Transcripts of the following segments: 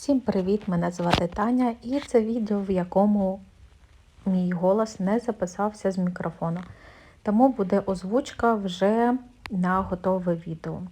Всім привіт! Мене звати Таня і це відео, в якому мій голос не записався з мікрофона. Тому буде озвучка вже на готове відео.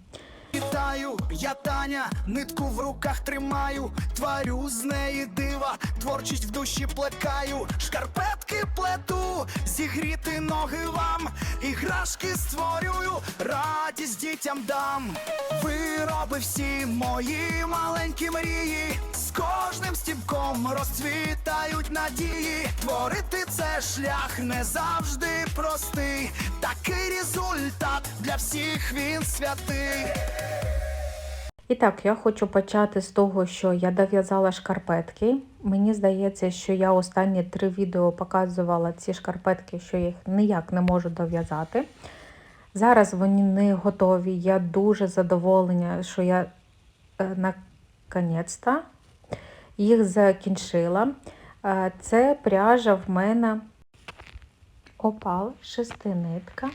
Вітаю, я Таня, нитку в руках тримаю, творю з неї дива, творчість в душі плекаю, шкарпетки плету, зігріти ноги вам, іграшки створюю, радість дітям дам. Вироби всі мої маленькі мрії, з кожним стіпком розцвітають надії. Творити це шлях не завжди простий, такий результат для всіх він святий. І так, я хочу почати з того, що я дов'язала шкарпетки. Мені здається, що я останні три відео показувала ці шкарпетки, що я їх ніяк не можу дов'язати. Зараз вони не готові. Я дуже задоволена, що я е, наконець-то їх закінчила. Це пряжа в мене опал, шестинитка.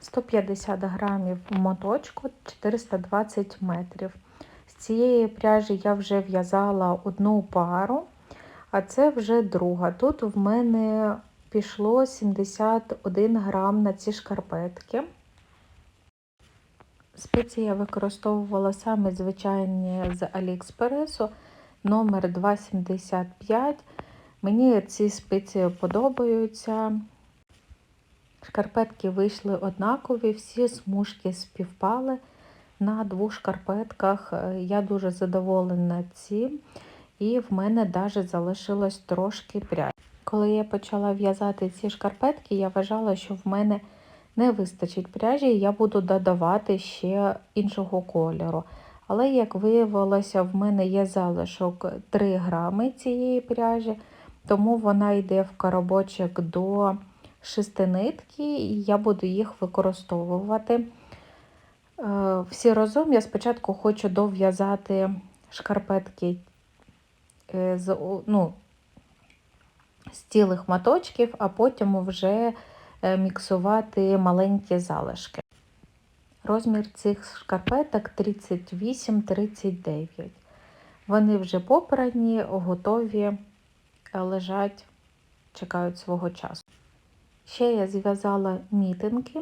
150 грамів моточку 420 метрів. З цієї пряжі я вже в'язала одну пару, а це вже друга. Тут в мене пішло 71 грам на ці шкарпетки. Спиці я використовувала саме звичайні з Аліекспресу номер 275. Мені ці спиці подобаються. Шкарпетки вийшли однакові, всі смужки співпали на двох шкарпетках. Я дуже задоволена цим, і в мене навіть залишилось трошки прядь. Коли я почала в'язати ці шкарпетки, я вважала, що в мене не вистачить пряжі, і я буду додавати ще іншого кольору. Але, як виявилося, в мене є залишок 3 грами цієї пряжі, тому вона йде в коробочок до шестинитки, і я буду їх використовувати. Всі разом я спочатку хочу дов'язати шкарпетки з ну, з цілих моточків, а потім вже міксувати маленькі залишки. Розмір цих шкарпеток 38-39. Вони вже попрані, готові, лежать, чекають свого часу. Ще я зв'язала мітинки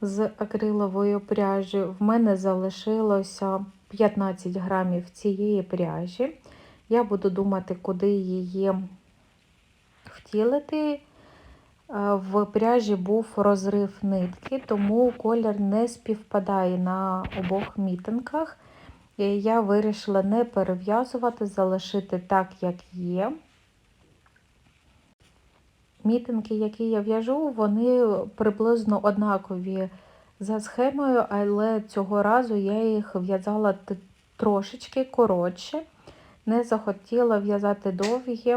з акрилової пряжі. В мене залишилося 15 грамів цієї пряжі. Я буду думати, куди її втілити. В пряжі був розрив нитки, тому колір не співпадає на обох мітинках. Я вирішила не перев'язувати, залишити так, як є. Мітинки, які я в'яжу, вони приблизно однакові за схемою, але цього разу я їх в'язала трошечки коротше. Не захотіла в'язати довгі,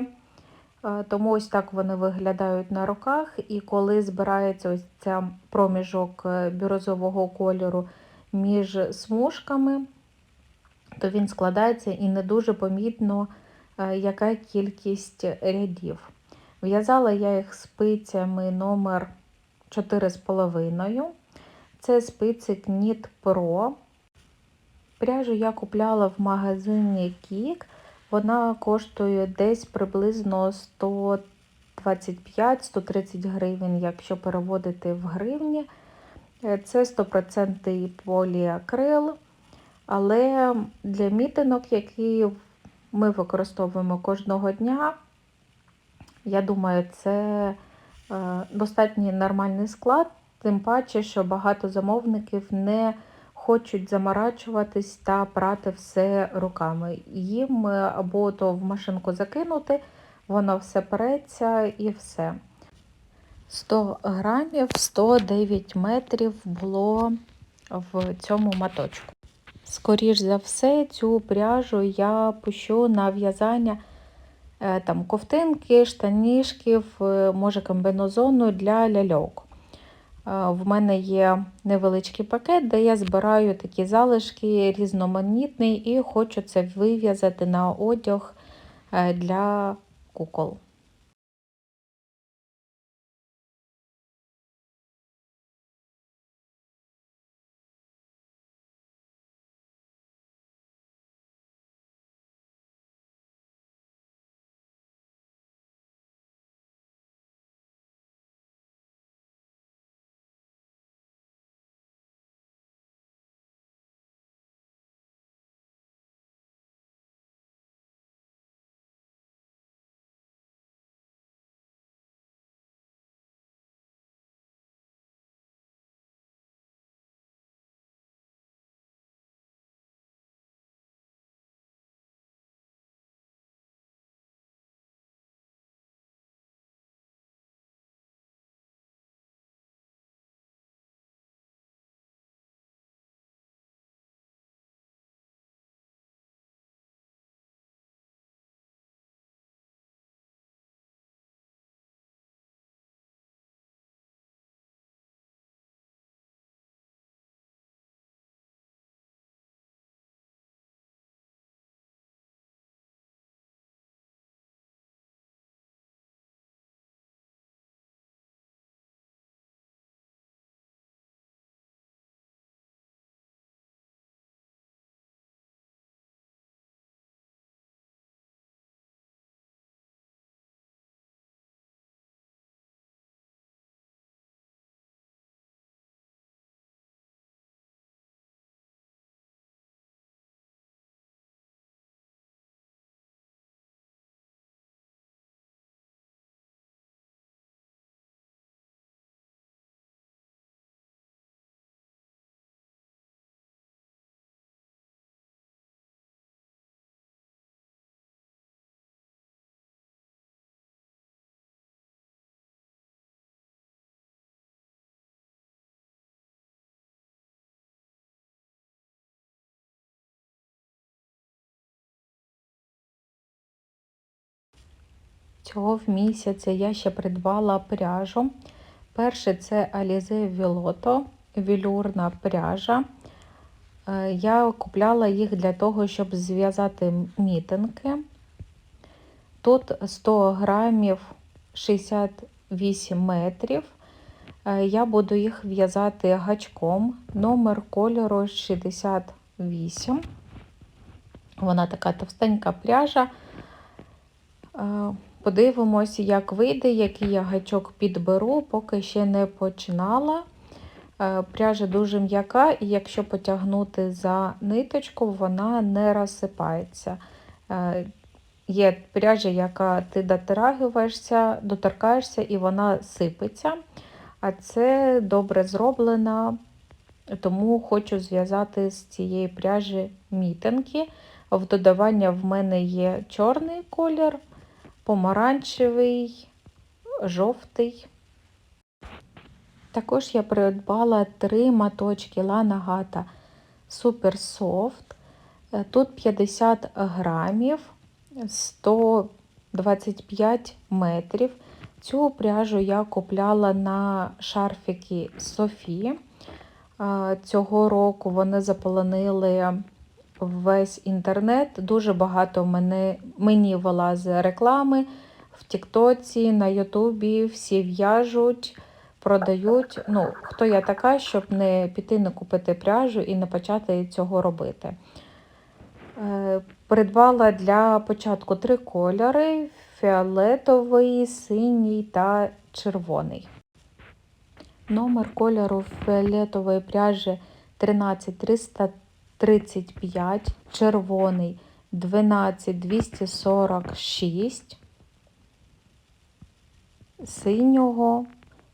тому ось так вони виглядають на руках. І коли збирається ось ця проміжок бірозового кольору між смужками, то він складається і не дуже помітно, яка кількість рядів. В'язала я їх спицями номер 4,5. Це спиці Knit Pro. Пряжу я купляла в магазині Кік. Вона коштує десь приблизно 125-130 гривень, якщо переводити в гривні. Це 100% поліакрил. Але для мітинок, які ми використовуємо кожного дня, я думаю, це достатньо нормальний склад, тим паче, що багато замовників не хочуть заморачуватись та прати все руками. Їм або то в машинку закинути, воно все переться і все. 100 грамів 109 метрів було в цьому маточку. Скоріш за все, цю пряжу я пущу на в'язання там ковтинки, штанішків, може комбінозону для ляльок. В мене є невеличкий пакет, де я збираю такі залишки різноманітний і хочу це вив'язати на одяг для кукол. Цього місяця я ще придбала пряжу. Перше це Alize Villotto, велюрна пряжа. Е, Я купляла їх для того, щоб зв'язати мітинги. Тут 100 грамів 68 метрів. Е, Я буду їх в'язати гачком. Номер кольору 68. Вона така товстенька пряжа. Подивимось, як вийде, який я гачок підберу, поки ще не починала. Е, Пряжа дуже м'яка, і якщо потягнути за ниточку, вона не розсипається. Е, Є пряжа, яка ти доторкаєшся, доторкаєшся і вона сипеться. А це добре зроблена, тому хочу зв'язати з цієї пряжі мітинки. В додавання в мене є чорний колір, помаранчевий, жовтий. Також я придбала три маточки Lana Gata Super Soft. Е, Тут 50 грамів, 125 метрів. Цю пряжу я купляла на шарфіки Софі. Е, Цього року вони заполонили весь інтернет. Дуже багато мене, мені вилазить реклами в Тіктоці, на Ютубі. Всі в'яжуть, продають. Ну, хто я така, щоб не піти не купити пряжу і не почати цього робити. Е, Придбала для початку три кольори: фіолетовий, синій та червоний. Номер кольору фіолетової пряжі 13335, червоний 12246, синього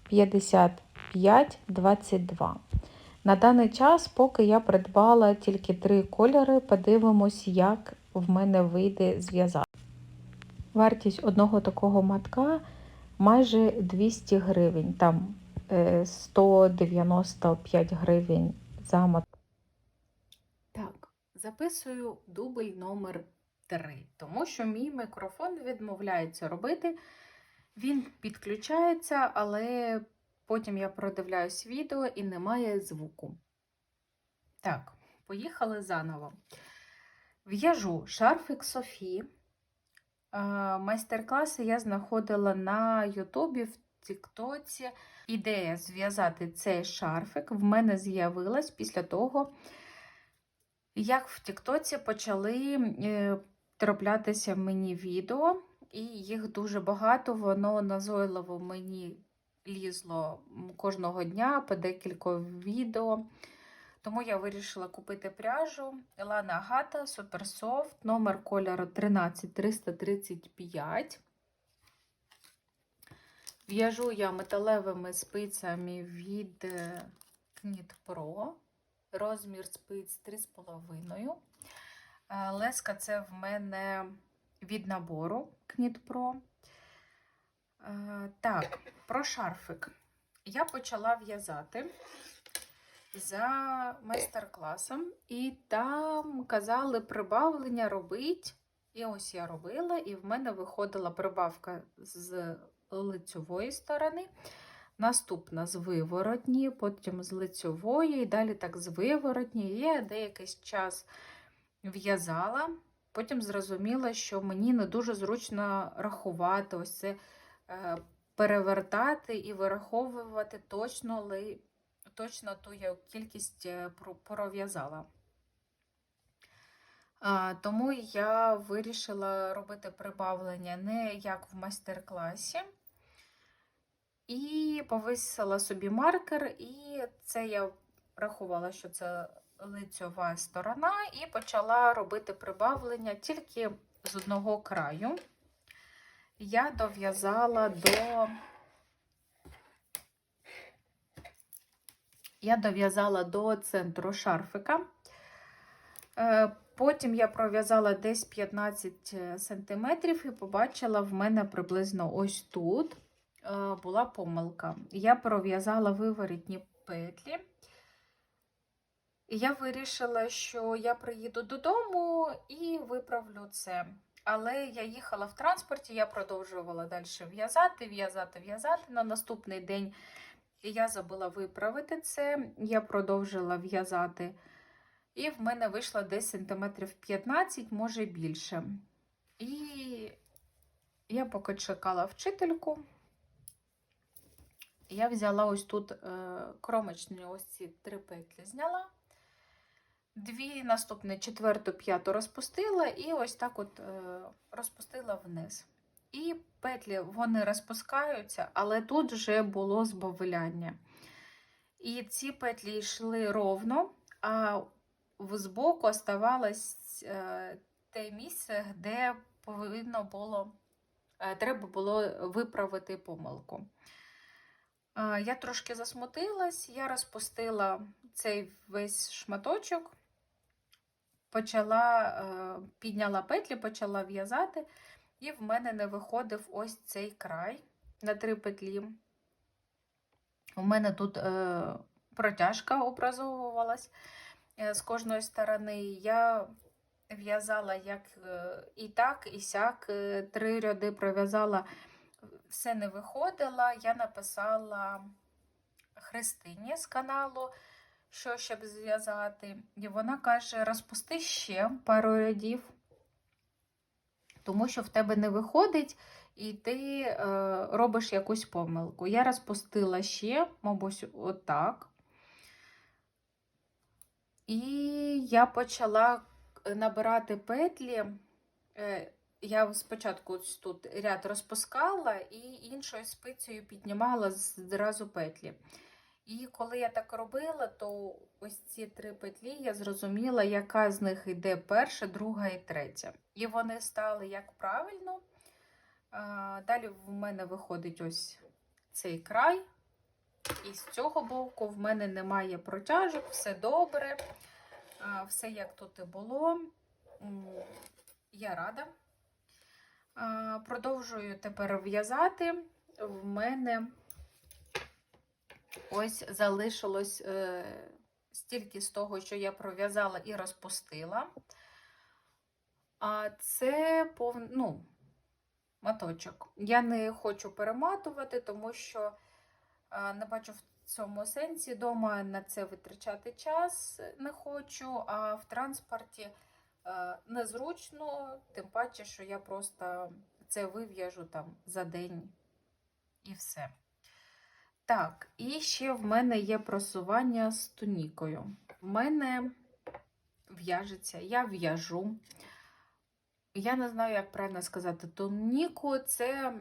5522. На даний час, поки я придбала тільки три кольори, подивимось, як в мене вийде зв'язати. Вартість одного такого матка майже 200 гривень, там е, 195 гривень за маток. Записую дубль номер 3, тому що мій мікрофон відмовляється робити. Він підключається, але потім я продивляюсь відео і немає звуку. Так, поїхали заново. В'яжу шарфик Софі. Е, Майстер-класи я знаходила на Ютубі, в Тіктоці. Ідея зв'язати цей шарфик в мене з'явилась після того, як в Тіктоці почали е, траплятися мені відео, і їх дуже багато, воно назойливо мені лізло кожного дня по декілька відео. Тому я вирішила купити пряжу Gata Super Soft, номер кольору 13335. В'яжу я металевими спицями від е, Knit Pro. Розмір спиць 3,5. Е, Леска це в мене від набору Pro. Е, Так, про шарфик. Я почала в'язати за майстер-класом, і там казали прибавлення робить. І ось я робила, і в мене виходила прибавка з лицьової сторони, наступна з виворотні, потім з лицьової, і далі так з виворотні. Я деякий час в'язала, потім зрозуміла, що мені не дуже зручно рахувати ось це е, перевертати і вираховувати точно точно ту я кількість е, пров'язала. Тому я вирішила робити прибавлення не як в майстер-класі. І повисила собі маркер, і це я рахувала, що це лицьова сторона, і почала робити прибавлення тільки з одного краю. Я дов'язала до. Я дов'язала до центру шарфика. Е, Потім я пров'язала десь 15 см і побачила в мене приблизно ось тут була помилка. Я пров'язала виворітні петлі. І я вирішила, що я приїду додому і виправлю це. Але я їхала в транспорті, я продовжувала далі в'язати, в'язати, в'язати. На наступний день я забула виправити це. Я продовжила в'язати. І в мене вийшло десь сантиметрів 15, може більше. І я поки чекала вчительку. Я взяла ось тут е, кромочні ось ці три петлі зняла. Дві наступні, четверту, п'яту розпустила і ось так от е, розпустила вниз. І петлі вони розпускаються, але тут вже було збавляння. І ці петлі йшли ровно, а збоку оставалось е, те місце, де повинно було, треба було виправити помилку. Я трошки засмутилась, я розпустила цей весь шматочок, почала, е, підняла петлі, почала в'язати, і в мене не виходив ось цей край на три петлі. У мене тут е, протяжка образовувалась е, з кожної сторони. Я в'язала як і так, і сяк. Три ряди пров'язала, все не виходило. Я написала Христині з каналу, що щоб зв'язати. І вона каже: розпусти ще пару рядів, тому що в тебе не виходить, і ти е, робиш якусь помилку. Я розпустила ще, мабуть, отак. І я почала набирати петлі. Е, Я спочатку ось тут ряд розпускала і іншою спицею піднімала зразу петлі. І коли я так робила, то ось ці три петлі я зрозуміла, яка з них йде перша, друга і третя. І вони стали як правильно. Далі в мене виходить ось цей край. І з цього боку в мене немає протяжок, все добре. Все як тут і було. Я рада. Продовжую тепер в'язати. В мене ось залишилось е, стільки з того, що я пров'язала і розпустила. А це пов... ну, маточок. Я не хочу перематувати, тому що е, не бачу в цьому сенсі. Дома на це витрачати час не хочу, а в транспорті незручно, тим паче, що я просто це вив'яжу там за день і все. Так, і ще в мене є просування з тунікою. В мене в'яжеться, я в'яжу. Я не знаю, як правильно сказати, туніку це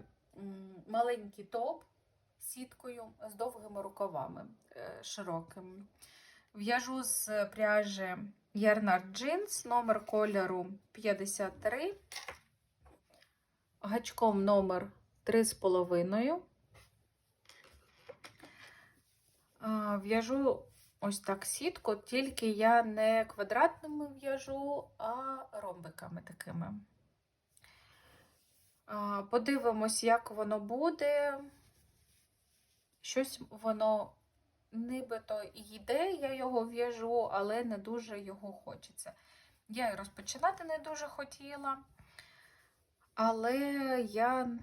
маленький топ сіткою з довгими рукавами е, широкими. В'яжу з пряжі Yarnard Jeans, номер кольору 53, гачком номер 3,5. В'яжу ось так сітку, тільки я не квадратними в'яжу, а ромбиками такими. Подивимось, як воно буде. Щось воно нібито йде, я його в'яжу, але не дуже його хочеться. Я і розпочинати не дуже хотіла, але я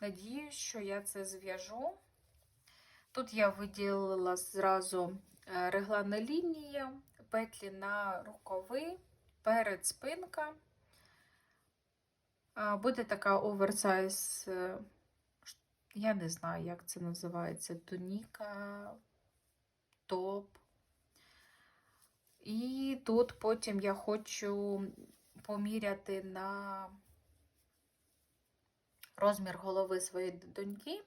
надіюсь, що я це зв'яжу. Тут я виділила зразу е, регланна лінія, петлі на рукави, перед спинка. Буде така оверсайз, е, я не знаю, як це називається, туніка, топ. І тут потім я хочу поміряти на розмір голови своєї доньки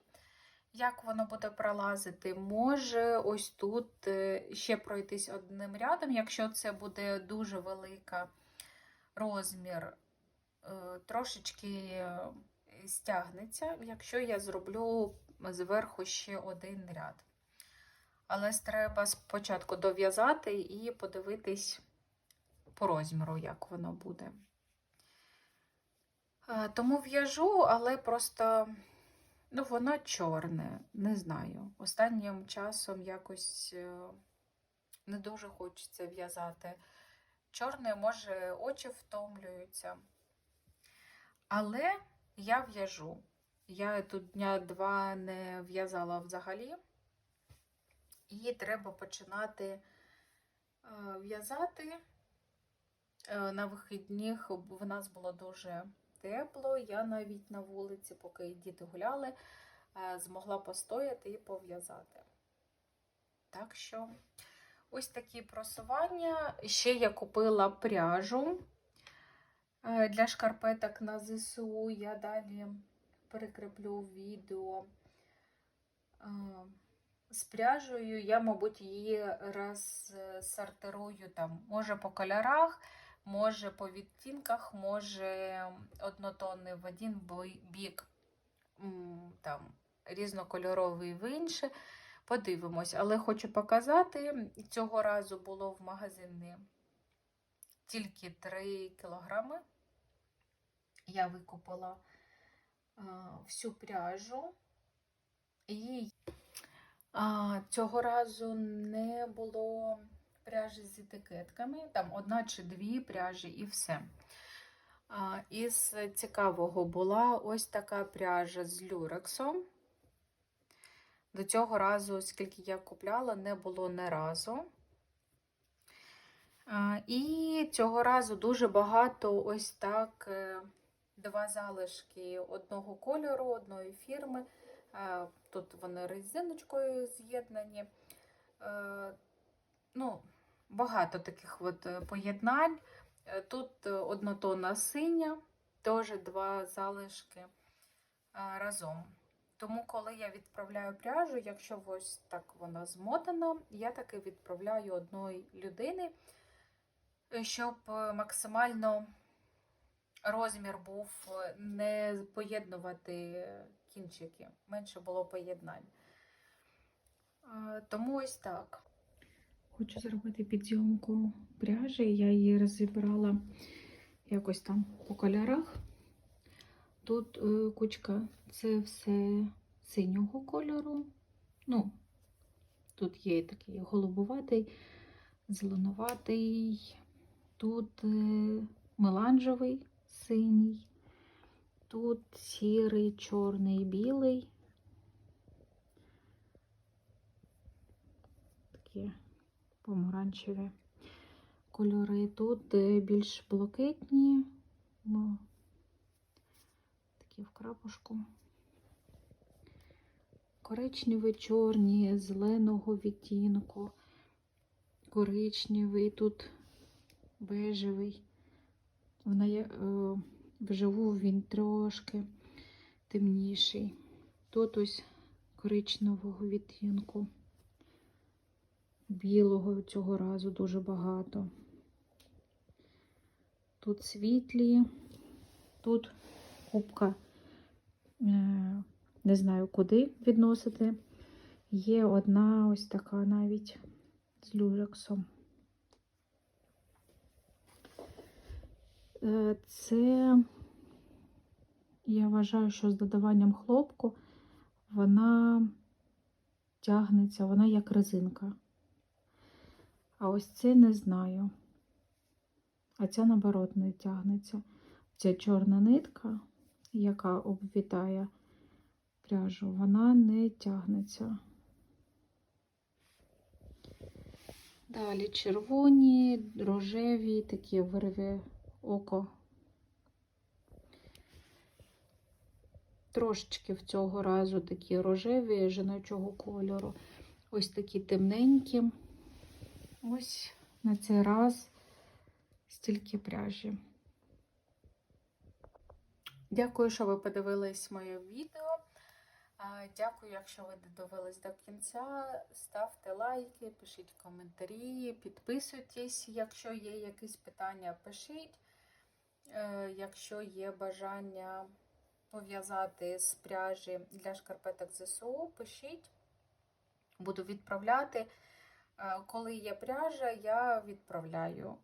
як воно буде пролазити. Може, ось тут е, ще пройтись одним рядом, якщо це буде дуже велика розмір, е, трошечки е, стягнеться, якщо я зроблю зверху ще один ряд. Але треба спочатку дов'язати і подивитись по розміру, як воно буде. Е, Тому в'яжу, але просто. Ну, воно чорне, не знаю. Останнім часом якось е, не дуже хочеться в'язати. Чорне, може, очі втомлюються. Але я в'яжу. Я тут дня два не в'язала взагалі. І треба починати е, в'язати. Е, На вихідних в нас було дуже тепло. Я навіть на вулиці, поки діти гуляли, е, змогла постояти і пов'язати. Так що ось такі просування. Ще я купила пряжу для шкарпеток на ЗСУ. Я далі перекріплю відео з пряжею. Я, мабуть, її розсортирую там, може по кольорах, може по відтінках, може однотонний в один бік, там, різнокольоровий в інший. Подивимось, але хочу показати, цього разу було в магазині тільки 3 кілограми. Я викупила а, всю пряжу. І а, цього разу не було пряжі з етикетками, там одна чи дві пряжі і все. А, із цікавого була ось така пряжа з люрексом. До цього разу, скільки я купляла, не було не разу. А, І цього разу дуже багато ось так е, два залишки одного кольору, одної фірми. Тут вони резиночкою з'єднані. Е, Ну, багато таких от е, поєднань. Е, Тут однотонна синя, теж два залишки разом. Тому, коли я відправляю пряжу, якщо ось так вона змотана, я таки відправляю одної людини, щоб максимально розмір був не поєднувати кінчики, менше було поєднань. Тому ось так. Хочу зробити підйомку пряжі. Я її розібрала якось там по кольорах. Тут е, кучка це все синього кольору. Ну, тут є такий голубуватий, зеленуватий, тут е, меланжевий синій, тут сірий, чорний, білий. Такі помаранчеві кольори. Тут е, більш блакитні, такі в крапушку. Коричневі, чорні, зеленого відтінку, коричневий, тут бежевий. Вона є, е, вживу він трошки темніший. Тут ось коричневого відтінку. Білого цього разу дуже багато. Тут світлі, тут кубка, е, не знаю куди відносити. Є одна ось така навіть з люрексом. Це, я вважаю, що з додаванням хлопку вона тягнеться, вона як резинка. А ось це не знаю. А ця, наоборот, не тягнеться. Ця чорна нитка, яка обвітає пряжу, вона не тягнеться. Далі червоні, рожеві, такі вирве око. Трошечки в цього разу такі рожеві жіночого кольору. Ось такі темненькі. Ось на цей раз стільки пряжі. Дякую, що ви подивились моє відео. Дякую, якщо ви додивились до кінця. Ставте лайки, пишіть коментарі, підписуйтесь, якщо є якісь питання, пишіть. Е, Якщо є бажання пов'язати з пряжі для шкарпеток ЗСУ, пишіть. Буду відправляти. Е, Коли є пряжа, я відправляю.